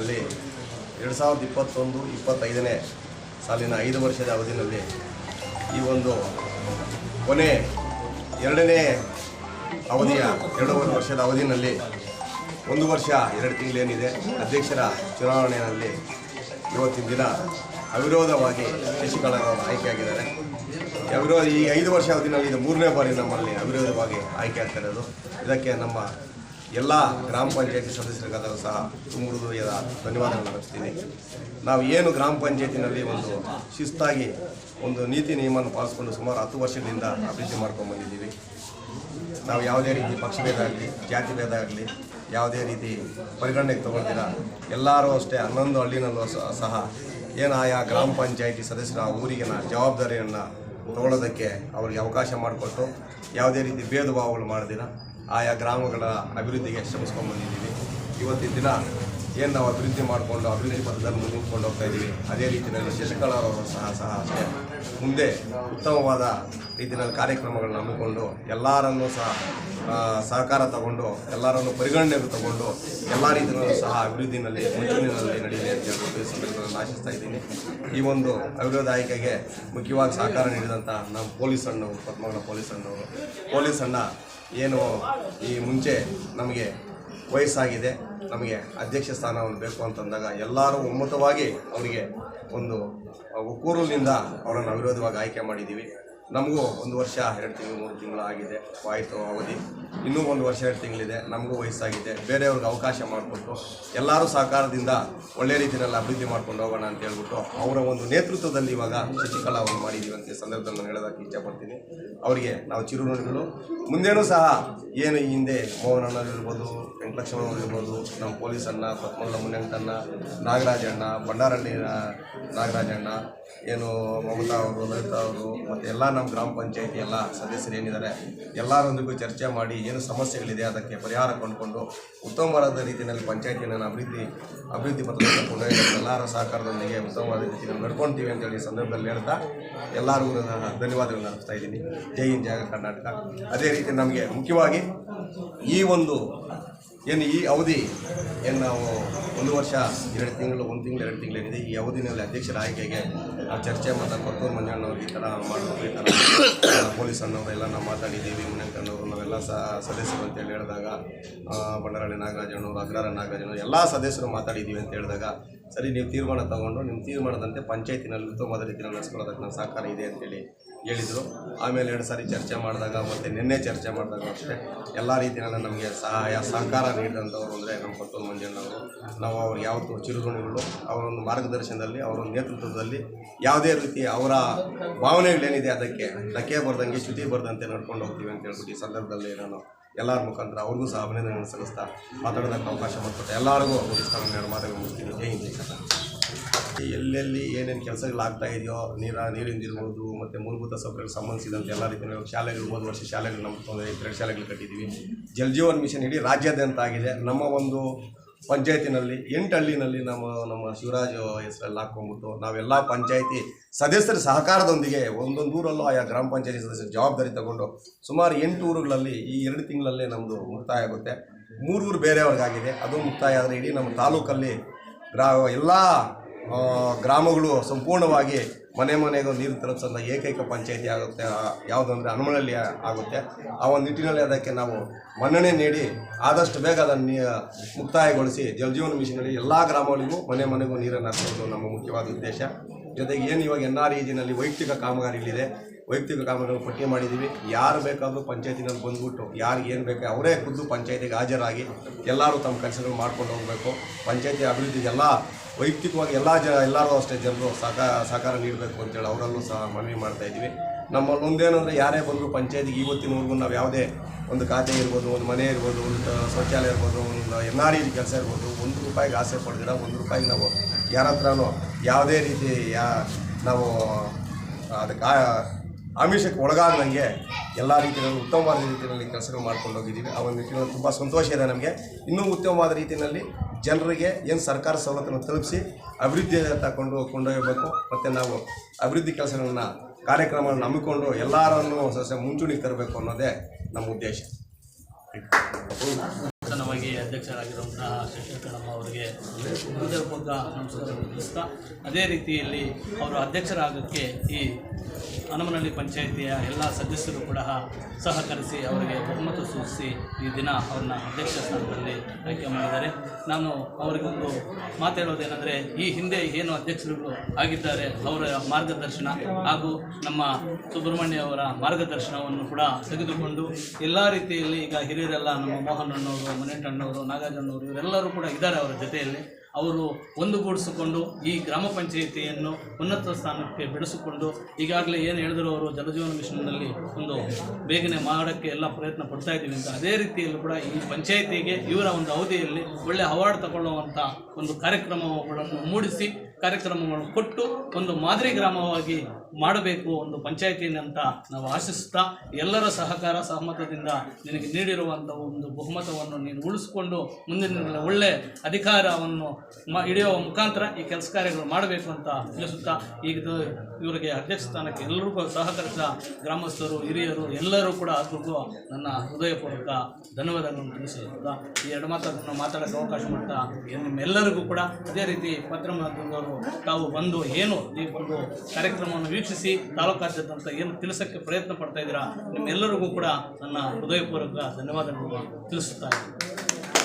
ನಿಟ್ಟಿನಲ್ಲಿ ಎರಡು ಸಾವಿರದ ಇಪ್ಪತ್ತೊಂದು, ಇಪ್ಪತ್ತೈದನೇ ಸಾಲಿನ ಐದು ವರ್ಷದ ಅವಧಿಯಲ್ಲಿ ಈ ಒಂದು ಕೊನೆ ಎರಡನೇ ಅವಧಿಯ ಎರಡೂವರೆ ವರ್ಷದ ಅವಧಿನಲ್ಲಿ ಒಂದು ವರ್ಷ, ಎರಡು ತಿಂಗಳೇನಿದೆ, ಅಧ್ಯಕ್ಷರ ಚುನಾವಣೆಯಲ್ಲಿ ಇವತ್ತಿನ ದಿನ ಅವಿರೋಧವಾಗಿ ಶಶಿಕಲಾ ಆಯ್ಕೆ ಆಯ್ಕೆಯಾಗಿದ್ದಾರೆ ಅವಿರೋಧ, ಈ ಐದು ವರ್ಷ ಅವಧಿನಲ್ಲಿ ಇದು ಮೂರನೇ ಬಾರಿ ನಮ್ಮಲ್ಲಿ ಅವಿರೋಧವಾಗಿ ಆಯ್ಕೆ ಆಗ್ತಾ ಇರೋದು. ಇದಕ್ಕೆ ನಮ್ಮ ಎಲ್ಲ ಗ್ರಾಮ ಪಂಚಾಯತಿ ಸದಸ್ಯರಿಗಾದರೂ ಸಹ ತುಂಬ ಹೃದಯದ ಧನ್ಯವಾದಗಳನ್ನು ಅರ್ಪಿಸ್ತೀನಿ ನಾವು ಏನು ಗ್ರಾಮ ಪಂಚಾಯತಿನಲ್ಲಿ ಒಂದು ಶಿಸ್ತಾಗಿ ಒಂದು ನೀತಿ ನಿಯಮವನ್ನು ಪಾಲಿಸ್ಕೊಂಡು ಸುಮಾರು ಹತ್ತು ವರ್ಷಗಳಿಂದ ಅಭಿವೃದ್ಧಿ ಮಾಡ್ಕೊಂಡು ಬಂದಿದ್ದೀವಿ. ನಾವು ಯಾವುದೇ ರೀತಿ ಪಕ್ಷಭೇದ ಆಗಲಿ, ಜಾತಿ ಭೇದ ಆಗಲಿ, ಯಾವುದೇ ರೀತಿ ಪರಿಗಣನೆಗೆ ತಗೊಳ್ತೀರ ಎಲ್ಲರೂ ಅಷ್ಟೇ ಹನ್ನೊಂದು ಹಳ್ಳಿನಲ್ಲೂ ಸಹ ಏನು ಆಯಾ ಗ್ರಾಮ ಪಂಚಾಯಿತಿ ಸದಸ್ಯರ ಊರಿಗಿನ ಜವಾಬ್ದಾರಿಯನ್ನು ತಗೊಳ್ಳೋದಕ್ಕೆ ಅವರಿಗೆ ಅವಕಾಶ ಮಾಡಿಕೊಟ್ಟು ಯಾವುದೇ ರೀತಿ ಭೇದ ಭಾವಗಳು ಮಾಡ್ದಿರ ಆಯಾ ಗ್ರಾಮಗಳ ಅಭಿವೃದ್ಧಿಗೆ ಶ್ರಮಿಸ್ಕೊಂಡು ಇವತ್ತಿನ ದಿನ ಏನು ನಾವು ಅಭಿವೃದ್ಧಿ ಮಾಡಿಕೊಂಡು ಅಭಿವೃದ್ಧಿ ಪಥದಲ್ಲಿ ಮುಂದಿಟ್ಕೊಂಡು ಹೋಗ್ತಾ ಇದ್ದೀವಿ, ಅದೇ ರೀತಿಯಲ್ಲಿ ಶಶಿಕಲಾರವರು ಸಹ ಸಹ ಅಷ್ಟೇ. ಮುಂದೆ ಉತ್ತಮವಾದ ರೀತಿಯಲ್ಲಿ ಕಾರ್ಯಕ್ರಮಗಳನ್ನ ಹಮ್ಮಿಕೊಂಡು ಎಲ್ಲರನ್ನೂ ಸಹ ಸಹಕಾರ ತಗೊಂಡು, ಎಲ್ಲರನ್ನು ಪರಿಗಣನೆಗೆ ತಗೊಂಡು ಎಲ್ಲ ರೀತಿಯಲ್ಲೂ ಸಹ ಅಭಿವೃದ್ಧಿನಲ್ಲಿ ಮುಂಚೂಣಿನಲ್ಲಿ ನಡೆಯಲಿ ಅಂತ ಹೇಳ್ಬಿಟ್ಟು ಸಂದರ್ಭದಲ್ಲಿ ಆಶಿಸ್ತಾ ಇದ್ದೀನಿ. ಈ ಒಂದು ಅವಿರೋಧ ಆಯ್ಕೆಗೆ ಮುಖ್ಯವಾಗಿ ಸಹಕಾರ ನೀಡಿದಂಥ ನಮ್ಮ ಪೊಲೀಸ್ ಅಣ್ಣವರು ಪದ್ಮಗಳ ಪೊಲೀಸ್ ಅಣ್ಣವರು ಪೊಲೀಸ್ ಅಣ್ಣ ಏನು ಈ ಮುಂಚೆ ನಮಗೆ ವಯಸ್ಸಾಗಿದೆ, ನಮಗೆ ಅಧ್ಯಕ್ಷ ಸ್ಥಾನವನ್ನು ಬೇಕು ಅಂತಂದಾಗ ಎಲ್ಲರೂ ಒಮ್ಮತವಾಗಿ ಅವರಿಗೆ ಒಂದು ಒಕ್ಕೂರಿನಿಂದ ಅವರನ್ನು ಅವಿರೋಧವಾಗಿ ಆಯ್ಕೆ ಮಾಡಿದ್ದೀವಿ. ನಮಗೂ ಒಂದು ವರ್ಷ, ಎರಡು ತಿಂಗಳು, ಮೂರು ತಿಂಗಳು ಆಗಿದೆ. ಆಯಿತು, ಅವಧಿ. ಇನ್ನೂ ಒಂದು ವರ್ಷ, ಎರಡು ತಿಂಗಳಿದೆ. ನಮಗೂ ವಯಸ್ಸಾಗಿದೆ. ಬೇರೆಯವ್ರಿಗೆ ಅವಕಾಶ ಮಾಡಿಕೊಟ್ಟು, ಎಲ್ಲರೂ ಸಹಕಾರದಿಂದ ಒಳ್ಳೆ ರೀತಿಯಲ್ಲಿ ಅಭಿವೃದ್ಧಿ ಮಾಡ್ಕೊಂಡು ಹೋಗೋಣ ಅಂತ ಹೇಳ್ಬಿಟ್ಟು ಅವರ ಒಂದು ನೇತೃತ್ವದಲ್ಲಿ ಇವಾಗ ಶಶಿಕಲಾ ಅವರು ಮಾಡಿದ್ದೀವಿ ಅಂತ ಸಂದರ್ಭದಲ್ಲಿ ನಾನು ಹೇಳೋದಕ್ಕೆ ಇಷ್ಟಪಡ್ತೀನಿ ಅವರಿಗೆ ನಾವು ಚಿರುನುಡಿಗಳು ಮುಂದೇನೂ ಸಹ ಏನು ಹಿಂದೆ ಮೋಹನ್ ಅಣ್ಣರಿರ್ಬೋದು ಇರ್ಬೋದು ನಮ್ಮ ಪೊಲೀಸ್ ಅಣ್ಣ ಪತ್ಮಲ್ಲ ಮುನಿಯಂಕಣ್ಣ ನಾಗರಾಜಣ್ಣ ಬಂಡಾರಳ್ಳಿ ನಾಗರಾಜಣ್ಣ ಏನು ಮಮತಾ ಅವರು, ಲಲಿತಾ ಅವರು, ಮತ್ತು ಎಲ್ಲ ನಮ್ಮ ಗ್ರಾಮ ಪಂಚಾಯತಿ ಎಲ್ಲ ಸದಸ್ಯರು ಏನಿದ್ದಾರೆ, ಎಲ್ಲರೊಂದಿಗೂ ಚರ್ಚೆ ಮಾಡಿ ಏನು ಸಮಸ್ಯೆಗಳಿದೆ ಅದಕ್ಕೆ ಪರಿಹಾರ ಕೊಂಡುಕೊಂಡು ಉತ್ತಮವಾದ ರೀತಿಯಲ್ಲಿ ಪಂಚಾಯತಿಯನ್ನು ಅಭಿವೃದ್ಧಿ ಅಭಿವೃದ್ಧಿ ಕೊಂಡೊಯ್ಯಲು ಎಲ್ಲರ ಸಹಕಾರದೊಂದಿಗೆ ಉತ್ತಮವಾದ ರೀತಿಯಲ್ಲಿ ನಡ್ಕೊಳ್ತೀವಿ ಅಂತೇಳಿ ಸಂದರ್ಭದಲ್ಲಿ ಹೇಳ್ತಾ ಎಲ್ಲರಿಗೂ ನಾನು ಧನ್ಯವಾದಗಳನ್ನು ಅರ್ಪಿಸ್ತಾ ಇದ್ದೀನಿ. ಜೈ ಹಿಂದ್ ಜಾಗ ಕರ್ನಾಟಕ. ಅದೇ ರೀತಿ ನಮಗೆ ಮುಖ್ಯವಾಗಿ ಈ ಒಂದು ಏನು ಈ ಅವಧಿ ಏನು ನಾವು ಒಂದು ವರ್ಷ ಎರಡು ತಿಂಗಳು ಒಂದು ತಿಂಗಳು ಎರಡು ತಿಂಗಳು ಏನಿದೆ ಈ ಅವಧಿನಲ್ಲಿ ಅಧ್ಯಕ್ಷರ ಆಯ್ಕೆಗೆ ನಾವು ಚರ್ಚೆ ಮತ್ತು ಕೊತ್ತೂರು ಮಂಜಣ್ಣವ್ರು ಈ ಥರ ಮಾಡಬೇಕು ಈ ಥರ ಪೊಲೀಸ್ ಅಣ್ಣವರೆಲ್ಲ ನಾವು ಮಾತಾಡಿದ್ದೀವಿ ಮುನಿಯಂಕಣ್ಣವರು ನಾವೆಲ್ಲ ಸಹ ಸದಸ್ಯರು ಅಂತೇಳಿ ಹೇಳಿದಾಗ ಆ, ಬಂಡರಳ್ಳಿ ನಾಗರಾಜಣ್ಣವರು ಅಗ್ರಹಾರ ನಾಗರಾಜಣ್ಣವರು ಎಲ್ಲ ಸದಸ್ಯರು ಮಾತಾಡಿದ್ದೀವಿ ಅಂತ ಹೇಳಿದಾಗ ಸರಿ, ನೀವು ತೀರ್ಮಾನ ತಗೊಂಡು ನಿಮ್ಮ ತೀರ್ಮಾನದಂತೆ ಪಂಚಾಯತಿನಲ್ಲಿ ಉತ್ತಮವಾದ ರೀತಿಯಲ್ಲಿ ನಡೆಸ್ಕೊಳ್ಳೋದಕ್ಕೆ ನಮ್ಮ ಸಹಕಾರ ಇದೆ ಅಂತೇಳಿ ಹೇಳಿದರು. ಆಮೇಲೆ ಎರಡು ಸಾರಿ ಚರ್ಚೆ ಮಾಡಿದಾಗ ಮತ್ತು ನಿನ್ನೆ ಚರ್ಚೆ ಮಾಡಿದಾಗ ಅಷ್ಟೇ ಎಲ್ಲ ರೀತಿಯಲ್ಲ ನಮಗೆ ಸಹಾಯ, ಸಹಕಾರ ನೀಡಿದಂಥವ್ರು ಅಂದರೆ ನಮ್ಮ ಕೊಟ್ಟೂರು ಮಂಜಣ್ಣವರು ನಾವು ಅವ್ರು ಯಾವತ್ತೂ ಚಿರುಗುಣಿಗಳು, ಅವರೊಂದು ಮಾರ್ಗದರ್ಶನದಲ್ಲಿ ಅವರ ನೇತೃತ್ವದಲ್ಲಿ ಯಾವುದೇ ರೀತಿ ಅವರ ಭಾವನೆಗಳೇನಿದೆ ಅದಕ್ಕೆ, ಧಕ್ಕೆ ಬರ್ದಂಗೆ ಶ್ರುತಿ ಬರ್ದಂತೆ ನಡ್ಕೊಂಡು ಹೋಗ್ತೀವಿ ಅಂತ ಹೇಳ್ಬಿಟ್ಟು ಈ ಸಂದರ್ಭದಲ್ಲಿ ನಾನು ಎಲ್ಲರ ಮುಖಾಂತರ ಅವ್ರಿಗೂ ಸಹ ಅಭಿನಂದನೆ ಸಲ್ಲಿಸ್ತಾ ಮಾತಾಡೋದಕ್ಕೆ ಅವಕಾಶ ಮಾಡಿಕೊಟ್ಟೆ ಎಲ್ಲರಿಗೂ ಎರಡು ಮಾತುಗಳು ಮುಗಿಸ್ತೀನಿ. ಜೈ ಹಿಂದಿ ಕಥೆ. ಎಲ್ಲೆಲ್ಲಿ ಏನೇನು ಕೆಲಸಗಳಾಗ್ತಾ ಇದೆಯೋ, ನೀರ, ನೀರಿಂದ ಇರ್ಬೋದು, ಮತ್ತು ಮೂಲಭೂತ ಸೌಕರ್ಯಕ್ಕೆ ಸಂಬಂಧಿಸಿದಂತೆ ಎಲ್ಲ ರೀತಿಯ ಶಾಲೆಗಳು ಹೋದ ವರ್ಷ ಶಾಲೆಗಳು ನಮ್ಮ ತೊಂದರೆ ಎರಡು ಶಾಲೆಗಳು ಕಟ್ಟಿದ್ದೀವಿ ಜಲ್ ಜೀವನ್ ಮಿಷನ್ ಇಡೀ ರಾಜ್ಯಾದ್ಯಂತ ಆಗಿದೆ. ನಮ್ಮ ಒಂದು ಪಂಚಾಯತಿನಲ್ಲಿ ಎಂಟು ಹಳ್ಳಿನಲ್ಲಿ ನಮ್ಮ ನಮ್ಮ ಶಿವರಾಜ್ ಹೆಸರಲ್ಲಿ ಹಾಕ್ಕೊಂಬಿಟ್ಟು ನಾವೆಲ್ಲ ಪಂಚಾಯತಿ ಸದಸ್ಯರ ಸಹಕಾರದೊಂದಿಗೆ ಒಂದೊಂದು ಊರಲ್ಲೂ ಆಯಾ ಗ್ರಾಮ ಪಂಚಾಯತಿ ಸದಸ್ಯರ ಜವಾಬ್ದಾರಿ ತಗೊಂಡು ಸುಮಾರು ಎಂಟು ಊರುಗಳಲ್ಲಿ ಈ ಎರಡು ತಿಂಗಳಲ್ಲೇ ನಮ್ಮದು ಮುಕ್ತಾಯ ಆಗುತ್ತೆ. ಮೂರು ಊರು ಬೇರೆಯವ್ರಿಗಾಗಿದೆ. ಅದು ಮುಕ್ತಾಯ ಆದರೆ ಇಡೀ ನಮ್ಮ ತಾಲೂಕಲ್ಲಿ ಗ್ರಾ ಎಲ್ಲ ಗ್ರಾಮಗಳು ಸಂಪೂರ್ಣವಾಗಿ ಮನೆ ಮನೆಗೂ ನೀರು ತಲುಪಿಸೋದ ಏಕೈಕ ಪಂಚಾಯಿತಿ ಆಗುತ್ತೆ ಯಾವುದು ಅಂದರೆ ಹನುಮನಹಳ್ಳಿ ಆಗುತ್ತೆ. ಆ ಒಂದು ನಿಟ್ಟಿನಲ್ಲಿ ಅದಕ್ಕೆ ನಾವು ಮನ್ನಣೆ ನೀಡಿ ಆದಷ್ಟು ಬೇಗ ಅದನ್ನು ಮುಕ್ತಾಯಗೊಳಿಸಿ ಜಲಜೀವನ ಮಿಷನಲ್ಲಿ ಎಲ್ಲ ಗ್ರಾಮಗಳಿಗೂ ಮನೆ ಮನೆಗೂ ನೀರನ್ನು ಹಾಕೋದು ನಮ್ಮ ಮುಖ್ಯವಾದ ಉದ್ದೇಶ. ಜೊತೆಗೆ ಏನು ಇವಾಗ ಎನ್ ಆರ್ ಇಜಿನಲ್ಲಿ ವೈಯಕ್ತಿಕ ಕಾಮಗಾರಿಗಳಿದೆ, ವೈಯಕ್ತಿಕ ಕಾಮಗಾರಿಗಳು ಪಟ್ಟಿ ಮಾಡಿದ್ದೀವಿ. ಯಾರು ಬೇಕಾದರೂ ಪಂಚಾಯತಿನಲ್ಲಿ ಬಂದ್ಬಿಟ್ಟು ಏನು ಬೇಕು ಅವರೇ ಖುದ್ದು ಪಂಚಾಯತಿಗೆ ಹಾಜರಾಗಿ ಎಲ್ಲರೂ ತಮ್ಮ ಕೆಲಸಗಳು ಮಾಡ್ಕೊಂಡು ಹೋಗಬೇಕು. ಪಂಚಾಯತಿ ಅಭಿವೃದ್ಧಿಗೆ ಎಲ್ಲ ವೈಯಕ್ತಿಕವಾಗಿ ಎಲ್ಲ ಜ, ಎಲ್ಲರೂ ಅಷ್ಟೇ ಜನರು ಸಹಕಾರ ಸಹಕಾರ ನೀಡಬೇಕು ಅಂತೇಳಿ ಅವರಲ್ಲೂ ಸಹ ಮನವಿ ಮಾಡ್ತಾ ಇದ್ದೀವಿ. ನಮ್ಮಲ್ಲಿ ಒಂದೇನಂದರೆ ಯಾರೇ ಬಂದರೂ ಪಂಚಾಯತಿಗೆ ಇವತ್ತಿನವರೆಗೂ ನಾವು ಯಾವುದೇ ಒಂದು ಖಾತೆ ಇರ್ಬೋದು, ಒಂದು ಮನೆ ಇರ್ಬೋದು, ಒಂದು ಶೌಚಾಲಯ ಇರ್ಬೋದು, ಒಂದು ಎನ್ ಆರ್ ಕೆಲಸ ಇರ್ಬೋದು, ಒಂದು ರೂಪಾಯಿಗೆ ಆಸೆ ಪಡೆದಿಲ್ಲ ಒಂದು ರೂಪಾಯಿಗೆ ನಾವು ಯಾರ ಹತ್ರನೂ ಯಾವುದೇ ರೀತಿ ಯಾ, ನಾವು ಅದಕ್ಕೆ ಆಮಿಷಕ್ಕೆ ಒಳಗಾದಂಗೆ ಎಲ್ಲ ರೀತಿಯಲ್ಲಿ ಉತ್ತಮವಾದ ರೀತಿಯಲ್ಲಿ ಕೆಲಸಗಳು ಮಾಡ್ಕೊಂಡು ಹೋಗಿದ್ದೀವಿ. ಆ ಒಂದು ನಿಟ್ಟಿನಲ್ಲಿ ತುಂಬ ಸಂತೋಷ ಇದೆ ನಮಗೆ. ಇನ್ನೂ ಉತ್ತಮವಾದ ರೀತಿಯಲ್ಲಿ ಜನರಿಗೆ ಏನು ಸರ್ಕಾರ ಸವಲತ್ತನ್ನು ತಲುಪಿಸಿ ಅಭಿವೃದ್ಧಿ ತಗೊಂಡು ಕೊಂಡೊಯ್ಯಬೇಕು. ಮತ್ತು ನಾವು ಅಭಿವೃದ್ಧಿ ಕೆಲಸಗಳನ್ನ, ಕಾರ್ಯಕ್ರಮಗಳನ್ನು ಹಮ್ಮಿಕೊಂಡು ಎಲ್ಲರನ್ನು ಸಸ್ಯ ಮುಂಚೂಣಿಗೆ ತರಬೇಕು ಅನ್ನೋದೇ ನಮ್ಮ ಉದ್ದೇಶ. ನಮಗೆ ಅಧ್ಯಕ್ಷರಾಗಿರುವಂತಹ ಶಶಿಕಣಮ್ಮ ಅವರಿಗೆ ಹೃದಯಪೂರ್ವಕ ನಮಸ್ಕಾರ ಅದೇ ರೀತಿಯಲ್ಲಿ ಅವರು ಅಧ್ಯಕ್ಷರಾಗೋಕ್ಕೆ ಈ ಹನುಮನಹಳ್ಳಿ ಪಂಚಾಯಿತಿಯ ಎಲ್ಲ ಸದಸ್ಯರು ಕೂಡ ಸಹಕರಿಸಿ ಅವರಿಗೆ ಬಹುಮತ ಸೂಚಿಸಿ ಈ ದಿನ ಅವರನ್ನ ಅಧ್ಯಕ್ಷ ಸ್ಥಾನದಲ್ಲಿ ಆಯ್ಕೆ ಮಾಡಿದ್ದಾರೆ. ನಾನು ಅವರಿಗೊಂದು ಮಾತಾಡೋದೇನೆಂದರೆ ಈ ಹಿಂದೆ ಏನು ಅಧ್ಯಕ್ಷರುಗಳು ಆಗಿದ್ದಾರೆ, ಅವರ ಮಾರ್ಗದರ್ಶನ ಹಾಗೂ ನಮ್ಮ ಸುಬ್ರಹ್ಮಣ್ಯ ಅವರ ಮಾರ್ಗದರ್ಶನವನ್ನು ಕೂಡ ತೆಗೆದುಕೊಂಡು ಎಲ್ಲ ರೀತಿಯಲ್ಲಿ ಈಗ ಹಿರಿಯರೆಲ್ಲ ನಮ್ಮ ಮೋಹನ್ ಅಣ್ಣವರು ಮನೆಯಣ್ಣವರು ನಾಗಾಜಣ್ಣವರು ಇವರೆಲ್ಲರೂ ಕೂಡ ಇದ್ದಾರೆ ಅವರ ಜೊತೆಯಲ್ಲಿ. ಅವರು ಒಂದುಗೂಡಿಸಿಕೊಂಡು ಈ ಗ್ರಾಮ ಪಂಚಾಯಿತಿಯನ್ನು ಉನ್ನತ ಸ್ಥಾನಕ್ಕೆ ಬೆಳೆಸಿಕೊಂಡು ಈಗಾಗಲೇ ಏನು ಹೇಳಿದ್ರು ಅವರು ಜಲಜೀವನ ಮಿಷನ್ನಲ್ಲಿ ಒಂದು ಬೇಗನೆ ಮಾಡೋಕ್ಕೆ ಎಲ್ಲ ಪ್ರಯತ್ನ ಪಡ್ತಾ ಇದ್ದೀವಿ ಅಂತ ಅದೇ ರೀತಿಯಲ್ಲೂ ಕೂಡ ಈ ಪಂಚಾಯಿತಿಗೆ ಇವರ ಒಂದು ಅವಧಿಯಲ್ಲಿ ಒಳ್ಳೆ ಅವಾರ್ಡ್ ತಗೊಳ್ಳುವಂಥ ಒಂದು ಕಾರ್ಯಕ್ರಮಗಳನ್ನು ಮೂಡಿಸಿ ಕಾರ್ಯಕ್ರಮಗಳನ್ನು ಕೊಟ್ಟು ಒಂದು ಮಾದರಿ ಗ್ರಾಮವಾಗಿ ಮಾಡಬೇಕು ಒಂದು ಪಂಚಾಯಿತಿಯಂತ ನಾವು ಆಶಿಸ್ತಾ ಎಲ್ಲರ ಸಹಕಾರ ಸಹಮತದಿಂದ ನಿನಗೆ ನೀಡಿರುವಂಥ ಒಂದು ಬಹುಮತವನ್ನು ನೀನು ಉಳಿಸ್ಕೊಂಡು ಮುಂದಿನ ಒಳ್ಳೆ ಅಧಿಕಾರವನ್ನು ಮ ಹಿಡಿಯುವ ಮುಖಾಂತರ ಈ ಕೆಲಸ ಕಾರ್ಯಗಳು ಮಾಡಬೇಕು ಅಂತ ತಿಳಿಸುತ್ತಾ ಈಗ ಇವರಿಗೆ ಅಧ್ಯಕ್ಷ ಸ್ಥಾನಕ್ಕೆ ಎಲ್ಲರಿಗೂ ಸಹಕರಿಸಿದ ಗ್ರಾಮಸ್ಥರು, ಹಿರಿಯರು ಎಲ್ಲರೂ ಕೂಡ ಅದು ನನ್ನ ಹೃದಯಪೂರ್ವಕ ಧನ್ಯವಾದಗಳನ್ನು ತಿಳಿಸುತ್ತಾ ಈ ಎರಡು ಮಾತನ್ನು ಮಾತಾಡೋಕ್ಕೆ ಅವಕಾಶ ಮಾಡ್ತಾ ನಿಮ್ಮೆಲ್ಲರಿಗೂ ಕೂಡ ಅದೇ ರೀತಿ ಪತ್ರ ಮಾಧ್ಯಮದವರು ತಾವು ಬಂದು ಏನು ಈ ಒಂದು ಕಾರ್ಯಕ್ರಮವನ್ನು ವೀಕ್ಷಿಸಿ ತಾಲೂಕಾದ್ಯಂತ ಏನು ತಿಳಿಸೋಕ್ಕೆ ಪ್ರಯತ್ನ ಪಡ್ತಾ ಇದ್ದೀರಾ, ನಿಮ್ಮೆಲ್ಲರಿಗೂ ಕೂಡ ನನ್ನ ಹೃದಯಪೂರ್ವಕ ಧನ್ಯವಾದಗಳನ್ನು ತಿಳಿಸುತ್ತಾ ಇದ್ದೀನಿ.